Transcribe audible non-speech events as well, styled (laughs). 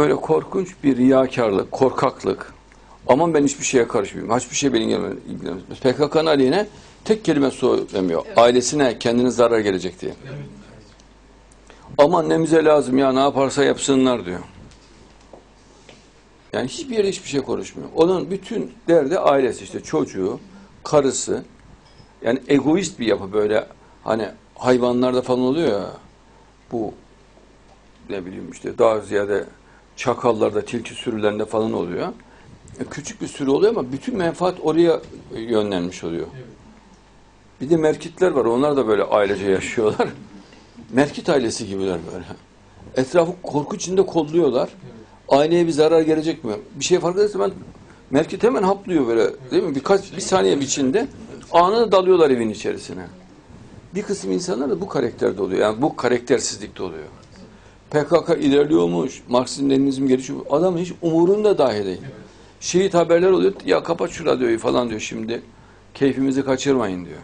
böyle korkunç bir riyakarlık, korkaklık. Aman ben hiçbir şeye karışmayayım. Hiçbir şey beni ilgilenmez. PKK'nın aleyhine tek kelime söylemiyor. Ailesine, kendine zarar gelecek diye. Aman nemize lazım ya ne yaparsa yapsınlar diyor. Yani hiçbir yerde hiçbir şey konuşmuyor. Onun bütün derdi ailesi işte çocuğu, karısı. Yani egoist bir yapı böyle hani hayvanlarda falan oluyor ya bu ne bileyim işte daha ziyade çakallarda, tilki sürülerinde falan oluyor. E, küçük bir sürü oluyor ama bütün menfaat oraya yönlenmiş oluyor. Bir de merkitler var. Onlar da böyle ailece yaşıyorlar. (laughs) Merkit ailesi gibiler böyle. Etrafı korku içinde kolluyorlar. Aileye bir zarar gelecek mi? Bir şey fark ederse ben Merkit hemen haplıyor böyle. Değil mi? Birkaç bir saniye içinde anında dalıyorlar evin içerisine. Bir kısım insanlar da bu karakterde oluyor. Yani bu karaktersizlikte oluyor. PKK ilerliyormuş, Marksizm, Leninizm gelişiyor. Adam hiç umurunda dahi değil. Şehit haberler oluyor. Ya kapat şu radyoyu falan diyor şimdi. Keyfimizi kaçırmayın diyor.